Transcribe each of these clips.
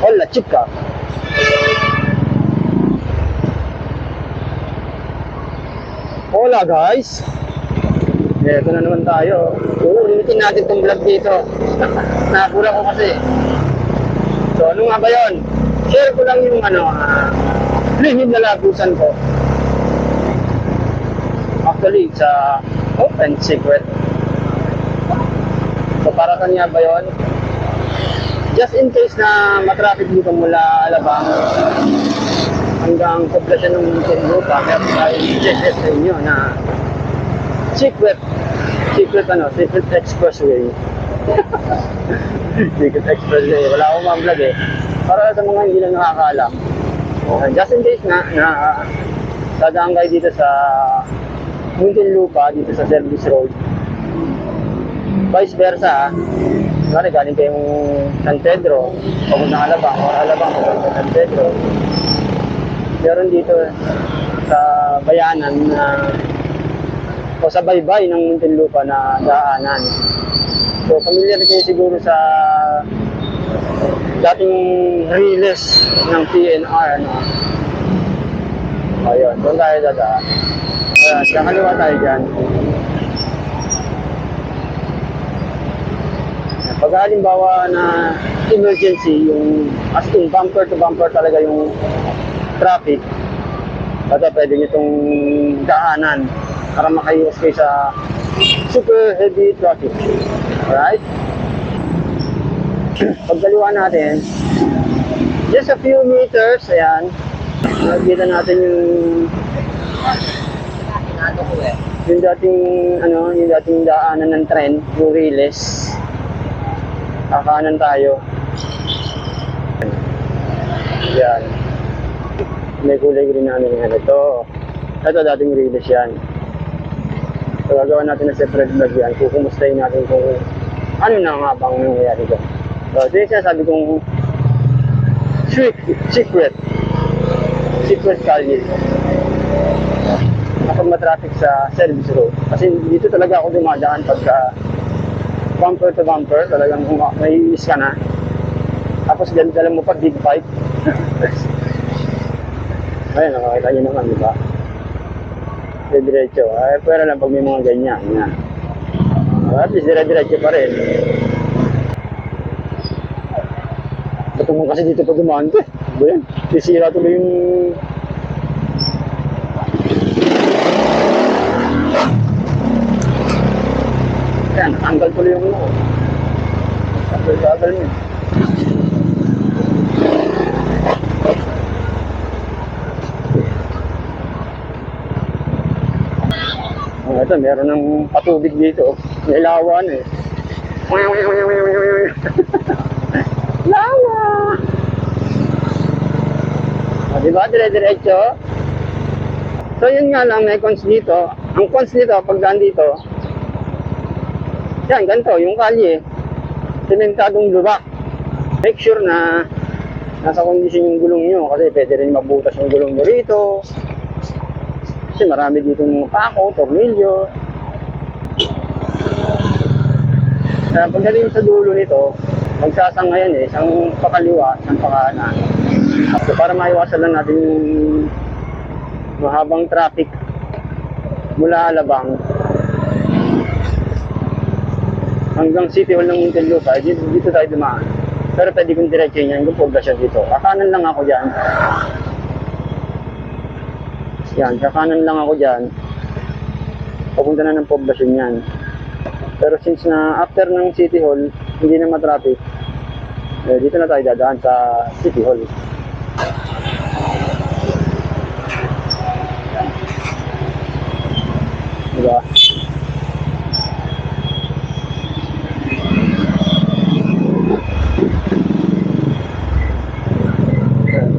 Hola, chica. Hola, guys. Ito na naman tayo. Uulitin natin itong vlog dito. Nakakura ko kasi. So, ano nga ba yun? Share ko lang yung ano, uh, lihim na lagusan ko. Actually, sa open secret. So, para kanya ba yun? Just in case na matraffic dito mula Alabang hanggang poblasyon ng Muntinlupa, meron tayo i-check sa inyo na secret, secret ano, secret expressway. secret expressway. Wala akong ma-vlog eh. Para sa mga hindi lang nakakaalam. Uh, just in case na, na dadaan kayo dito sa Muntinlupa, dito sa service road. Vice versa, ah. Kunwari, galing kayong San Pedro, papunta Alabang, or Alabang, papunta San Pedro. Meron dito sa bayanan na o sa baybay ng Muntinlupa na daanan. So, familiar kayo siguro sa dating release ng PNR, no? Ayun, doon tayo dadaan. Ayan, kakaliwa tayo dyan. Pag halimbawa na emergency, yung as in bumper to bumper talaga yung traffic, baka pwede nyo itong daanan para makaiwas kayo sa super heavy traffic. Alright? Pagdaliwa natin, just a few meters, ayan, nakikita natin yung yung dating ano, yung dating daanan ng tren, yung Riles. Kakanan tayo. Yan. May kulay green namin yan. Ito. Ito dating Riles yan. So gagawa natin ng separate vlog yan. Kukumustahin natin kung ano na nga bang nangyayari doon. So ito yung sinasabi kong. Secret. Secret kalye kapag matraffic sa service road. Kasi dito talaga ako dumadaan pagka bumper to bumper, talagang may iis ka na. Tapos lang mo pa big bike. Ayun, nakakita nyo naman, di ba? Dire-diretso. Ay, pwera lang pag may mga ganyan. Yan. At least dire-diretso pa rin. Mo kasi dito pag dumaan ko eh? Sisira tuloy yung Yan, tanggal tuloy yung ano. Tanggal tanggal mo. Oh, ito, meron ng patubig dito. May lawan eh. Lawa! O, di ba? Dire-diretso. So, yun nga lang, may cons dito. Ang cons dito, pagdaan dito, yan, ganito, yung kalye, sementadong lubak. Make sure na nasa kondisyon yung gulong nyo kasi pwede rin mabutas yung gulong nyo rito. Kasi marami dito mga pako, tornilyo. Kaya pagdating sa dulo nito, magsasangayan eh, isang pakaliwa, isang pakanan. So para maiwasan lang natin yung mahabang traffic mula Alabang hanggang City Hall ng Muntinlupa, dito, dito tayo dumaan. Pero pwede kong diretso yan, kung poblasyon dito. Kakanan lang ako dyan. Yan, kakanan lang ako dyan. Papunta na ng poblasyon yan. Pero since na after ng City Hall, hindi na matraffic, eh, dito na tayo dadaan sa City Hall. Diba?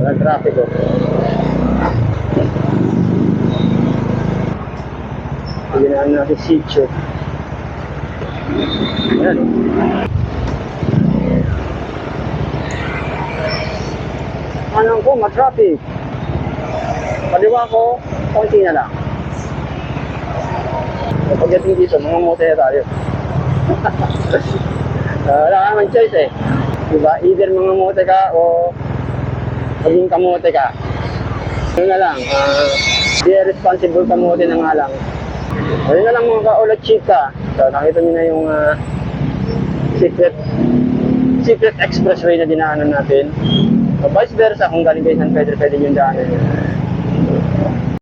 Walang traffic oh. Ginaan natin sitio. Ayan oh. Anong ko, matraffic. Kaliwa ko, konti na lang. Pagdating dito, mga mote na tayo. Ah, wala ka naman choice eh. Diba? Either mga mote ka o maging kamote ka. Yun na lang. ah, be responsible kamote na nga lang. Ayun na lang mga kaulat chika. So nakita niyo na yung ah, secret secret expressway na dinaanan natin. So, vice versa, kung galing kayo San Pedro, pwede yung daanan.